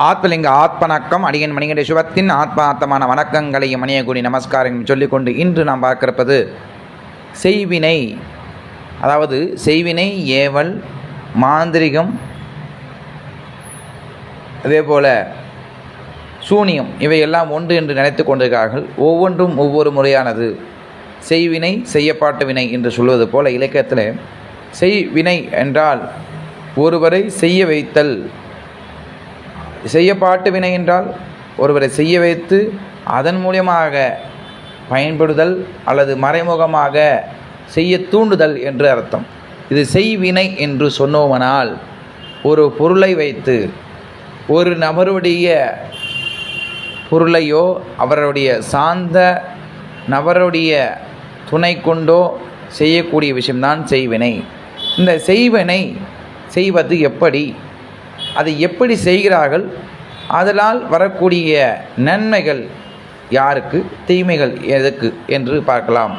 ஆத்மலிங்க ஆத்மணக்கம் அடியன் மணிகண்ட சிவத்தின் ஆத்மார்த்தமான வணக்கங்களையும் மணியகுடி நமஸ்காரங்களையும் சொல்லிக்கொண்டு இன்று நாம் பார்க்கிறப்பது செய்வினை. அதாவது செய்வினை ஏவல் மாந்திரிகம் அதே போல் சூனியம் இவையெல்லாம் ஒன்று என்று நினைத்து கொண்டிருக்கிறார்கள். ஒவ்வொன்றும் ஒவ்வொரு முறையானது. செய்வினை செய்யப்பாட்டு வினை என்று சொல்வது போல இலக்கியத்தில் செய்வினை என்றால் ஒருவரை செய்ய வைத்தல். செய்யப்பாட்டு வினை என்றால் ஒருவரை செய்ய வைத்து அதன் மூலியமாக பயன்படுதல் அல்லது மறைமுகமாக செய்ய தூண்டுதல் என்று அர்த்தம். இது செய்வினை என்று சொன்னோமானால் ஒரு பொருளை வைத்து ஒரு நபருடைய பொருளையோ அவருடைய சார்ந்த நபருடைய துணை கொண்டோ செய்யக்கூடிய விஷயம்தான் செய்வினை இந்த செய்வினை செய்வது எப்படி? அதை எப்படி செய்கிறார்கள்? அதனால் வரக்கூடிய நன்மைகள் யாருக்கு? தீமைகள் எதுக்கு என்று பார்க்கலாம்.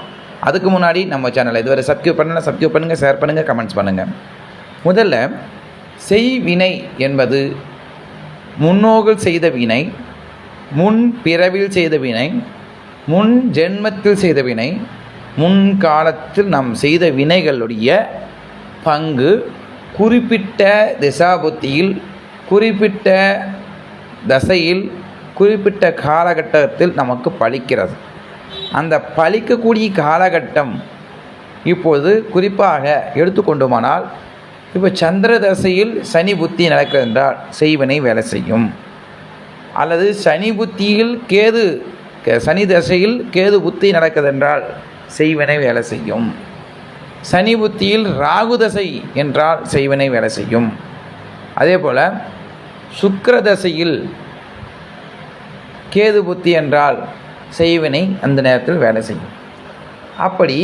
அதுக்கு முன்னாடி நம்ம சேனலை இதுவரை சப்ஸ்கிரைப் பண்ணலாம் சப்ஸ்கிரைப் பண்ணுங்கள் ஷேர் பண்ணுங்கள் கமெண்ட்ஸ் பண்ணுங்கள் முதல்ல செய்வினை என்பது முன்னோர்கள் செய்த வினை முன் பிறவில் செய்த வினை முன் ஜென்மத்தில் செய்த வினை முன் காலத்தில் நாம் செய்த வினைகளுடைய பங்கு குறிப்பிட்ட திசாபுத்தியில் குறிப்பிட்ட தசையில் குறிப்பிட்ட காலகட்டத்தில் நமக்கு பலிக்கிறது அந்த பலிக்கக்கூடிய காலகட்டம் இப்போது குறிப்பாக எடுத்துக்கொண்டுமானால் இப்போ சந்திர தசையில் சனி புத்தி நடக்கிறது என்றால் செய்வனை வேலை செய்யும். அல்லது சனி புத்தியில் கேது சனி தசையில் கேது புத்தி நடக்கிறது என்றால் செய்வனை வேலை செய்யும். சனி புத்தியில் ராகுதசை என்றால் செய்வனை வேலை செய்யும். அதே போல் சுக்கரதசையில் கேது புத்தி என்றால் செய்வினை அந்த நேரத்தில் வேலை செய்யும். அப்படி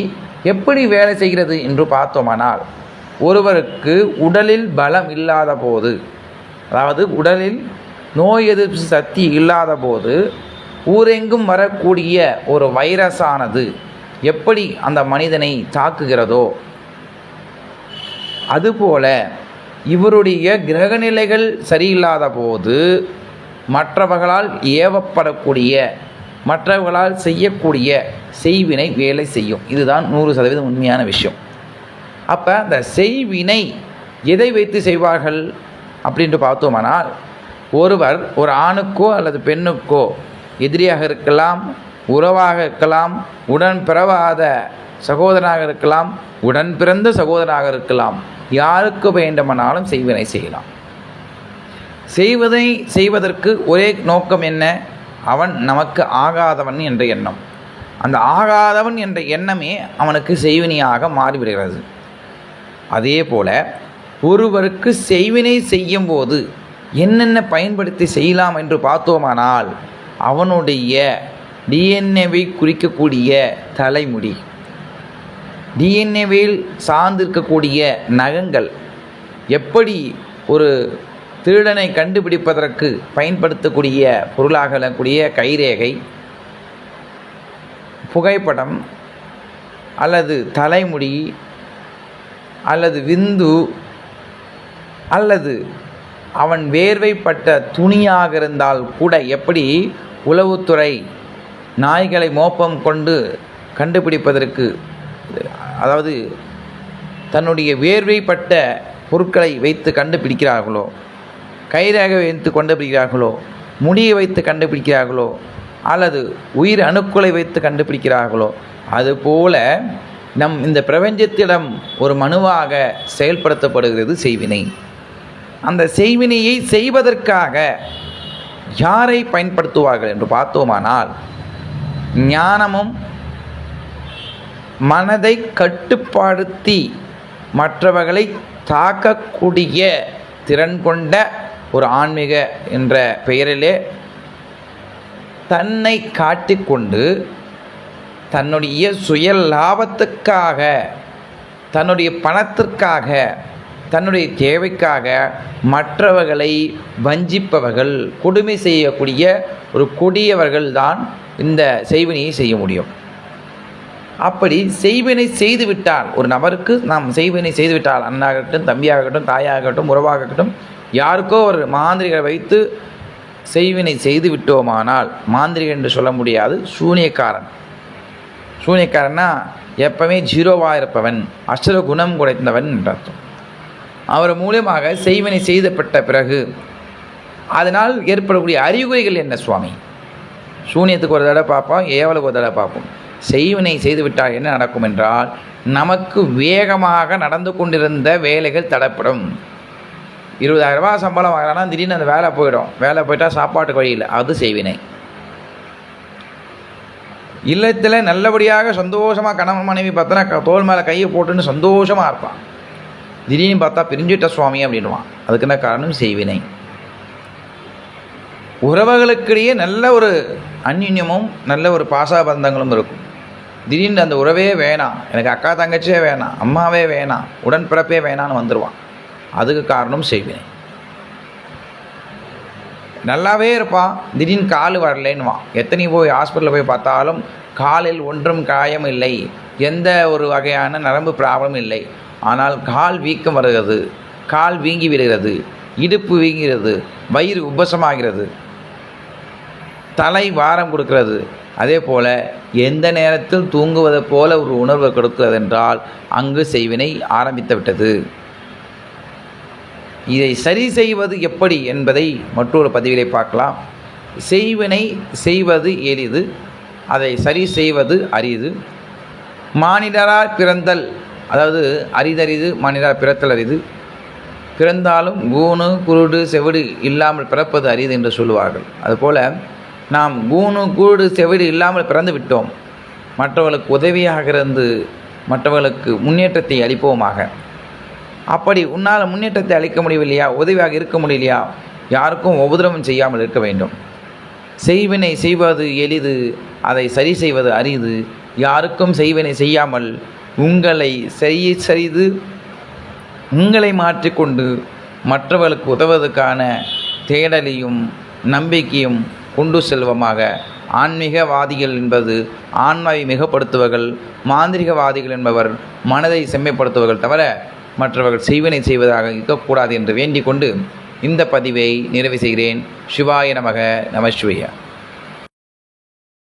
எப்படி வேலை செய்கிறது என்று பார்த்தோமானால் ஒருவருக்கு உடலில் பலம் இல்லாத போது அதாவது உடலில் நோய் எதிர்ப்பு சக்தி இல்லாத போது ஊரெங்கும் வரக்கூடிய ஒரு வைரஸானது எப்படி அந்த மனிதனை தாக்குகிறதோ அதுபோல இவருடைய கிரகநிலைகள் சரியில்லாத போது மற்றவர்களால் ஏவப்படக்கூடிய மற்றவர்களால் செய்யக்கூடிய செய்வினை வேலை செய்யும். இதுதான் நூறு சதவீதம் உண்மையான விஷயம். அப்போ அந்த செய்வினை எதை வைத்து செய்வார்கள் அப்படின்ட்டு பார்த்தோமானால் ஒருவர் ஒரு ஆணுக்கோ அல்லது பெண்ணுக்கோ எதிரியாக இருக்கலாம் உறவாக இருக்கலாம் உடன் பிறவாத சகோதரனாக இருக்கலாம் உடன் பிறந்த சகோதரனாக இருக்கலாம். யாருக்கு வேண்டுமானாலும் செய்வினை செய்யலாம். செய்வதை செய்வதற்கு ஒரே நோக்கம் என்ன? அவன் நமக்கு ஆகாதவன் என்ற எண்ணம். அந்த ஆகாதவன் என்ற எண்ணமே அவனுக்கு செய்வினையாக மாறிவிடுகிறது. அதே போல ஒருவருக்கு செய்வினை செய்யும் போது என்னென்ன பயன்படுத்தி செய்யலாம் என்று பார்த்தோமானால் அவனுடைய டிஎன்ஏவை குறிக்கக்கூடிய தலைமுடி. டிஎன்ஏவில் சார்ந்திருக்கக்கூடிய நகங்கள் எப்படி ஒரு திருடனை கண்டுபிடிப்பதற்கு பயன்படுத்தக்கூடிய பொருளாகக்கூடிய கைரேகை புகைப்படம் அல்லது தலைமுடி அல்லது விந்து அல்லது அவன் வேர்வைப்பட்ட துணியாக இருந்தால் கூட எப்படி உளவுத்துறை நாய்களை மோப்பம் கொண்டு கண்டுபிடிப்பதற்கு அதாவது தன்னுடைய வேர்வைப்பட்ட பொருட்களை வைத்து கண்டுபிடிக்கிறார்களோ கயிறாக வைத்து கண்டுபிடிக்கிறார்களோ முடியை வைத்து கண்டுபிடிக்கிறார்களோ அல்லது உயிர் அணுக்களை வைத்து கண்டுபிடிக்கிறார்களோ அதுபோல நம் இந்த பிரபஞ்சத்திடம் ஒரு மனுவாக செயல்படுத்தப்படுகிறது செய்வினை. அந்த செய்வினையை செய்வதற்காக யாரை பயன்படுத்துவார்கள் என்று பார்த்தோமானால் ஞானமும் மனதை கட்டுப்படுத்தி மற்றவர்களை தாக்கக்கூடிய திறன் கொண்ட ஒரு ஆன்மீக என்ற பெயரிலே தன்னை காட்டிக்கொண்டு தன்னுடைய சுய லாபத்துக்காக தன்னுடைய பணத்திற்காக தன்னுடைய தேவைக்காக மற்றவர்களை வஞ்சிப்பவர்கள் கொடுமை செய்யக்கூடிய ஒரு கொடியவர்கள் தான் இந்த செய்வினையை செய்ய முடியும். அப்படி செய்வினை செய்துவிட்டால் ஒரு நபருக்கு நாம் செய்வினை செய்துவிட்டால் அண்ணாகட்டும் தம்பியாகட்டும் தாயாகட்டும் உறவாகட்டும் யாருக்கோ ஒரு மாந்திரிகளை வைத்து செய்வினை செய்து விட்டோமானால் மாந்திரிகன் என்று சொல்ல முடியாது சூனியக்காரன். சூனியக்காரன்னா எப்பவுமே ஜீரோவாக இருப்பவன் அசுர குணம் குறைந்தவன் என்று அர்த்தம். அவர் மூலியமாக செய்வனை செய்தப்பட்ட பிறகு அதனால் ஏற்படக்கூடிய அறிகுறிகள் என்ன சுவாமி? சூனியத்துக்கு ஒரு தடவை பார்ப்போம் ஏவலுக்கு ஒரு தடவை பார்ப்போம். செய்வினை செய்துவிட்டால் என்ன நடக்கும் என்றால் நமக்கு வேகமாக நடந்து கொண்டிருந்த வேலைகள் தடப்படும். இருபதாயிரம் ரூபா சம்பளம் வாங்குறான்னா திடீர்னு அந்த வேலை போயிடும். வேலை போயிட்டால் சாப்பாட்டுக்கு வழியில் அது செய்வினை. இல்லத்தில் நல்லபடியாக சந்தோஷமாக கணவன் மனைவி பார்த்தனா க- தோள் மேலே கையை போட்டுன்னு சந்தோஷமாக இருப்பான். திடீர்னு பார்த்தா பிரிஞ்சுட்ட சுவாமி அப்படின்வான் அதுக்கு என்ன காரணம்? செய்வினை. உறவுகளுக்கிடையே நல்ல ஒரு அந்யுன்யமும் நல்ல ஒரு பாசாபந்தங்களும் இருக்கும். திடீர்னு அந்த உறவே வேணாம் எனக்கு அக்கா தங்கச்சியே வேணாம் அம்மாவே வேணாம் உடன்பிறப்பே வேணான்னு வந்துடுவான் அதுக்கு காரணம் செய்வினை. நல்லாவே இருப்பான். திடீர்னு கால் வரலேன்னுவான். எத்தனை போய் ஹாஸ்பிட்டலில் போய் பார்த்தாலும் காலில் ஒன்றும் காயம் இல்லை. எந்த ஒரு வகையான நரம்பு ப்ராப்ளம் இல்லை. ஆனால் கால் வீக்கம் வருகிறது. கால் வீங்கி விடுகிறது. இடுப்பு வீங்குகிறது. வயிறு உபசமாகிறது. தலை வாரம் கொடுக்கிறது. அதே போல் எந்த நேரத்தில் தூங்குவதை போல ஒரு உணர்வை கொடுக்கிறது என்றால் அங்கு செய்வினை ஆரம்பித்து விட்டது. இதை சரி செய்வது எப்படி என்பதை மற்றொரு பதிவிலை பார்க்கலாம். செய்வினை செய்வது எளிது. அதை சரி செய்வது அரிது. மானிடரார் பிறந்தல் அதாவது அரிதரிது மானிடராய் பிறத்தல் அரிது பிறந்தாலும் கூணு குருடு செவிடு இல்லாமல் பிறப்பது அரிது என்று சொல்லுவார்கள். அதுபோல் நாம் கூணு குருடு செவிடு இல்லாமல் பிறந்து விட்டோம். மற்றவர்களுக்கு உதவியாக இருந்து மற்றவர்களுக்கு முன்னேற்றத்தை அளிப்போமாக. அப்படி உன்னால் முன்னேற்றத்தை அளிக்க முடியவில்லையா? உதவியாக இருக்க முடியலையா? யாருக்கும் உபதிரவம் செய்யாமல் இருக்க வேண்டும். செய்வினை செய்வது எளிது அதை சரி செய்வது அரிது. யாருக்கும் செய்வினை செய்யாமல் உங்களை செய்ய செய்து உங்களை மாற்றிக்கொண்டு மற்றவர்களுக்கு உதவுவதற்கான தேடலையும் நம்பிக்கையும் கொண்டு செல்வமாக. ஆன்மீகவாதிகள் என்பது ஆன்மாவை மிகப்படுத்துவர்கள் மாந்திரிகவாதிகள் என்பவர் மனதை செம்மைப்படுத்துவர்கள் தவிர மற்றவர்கள் செய்வினை செய்வதாக இருக்கக்கூடாது என்று வேண்டிக் கொண்டு இந்த பதிவை நிறைவு செய்கிறேன். சிவாய நமக நமசிவையா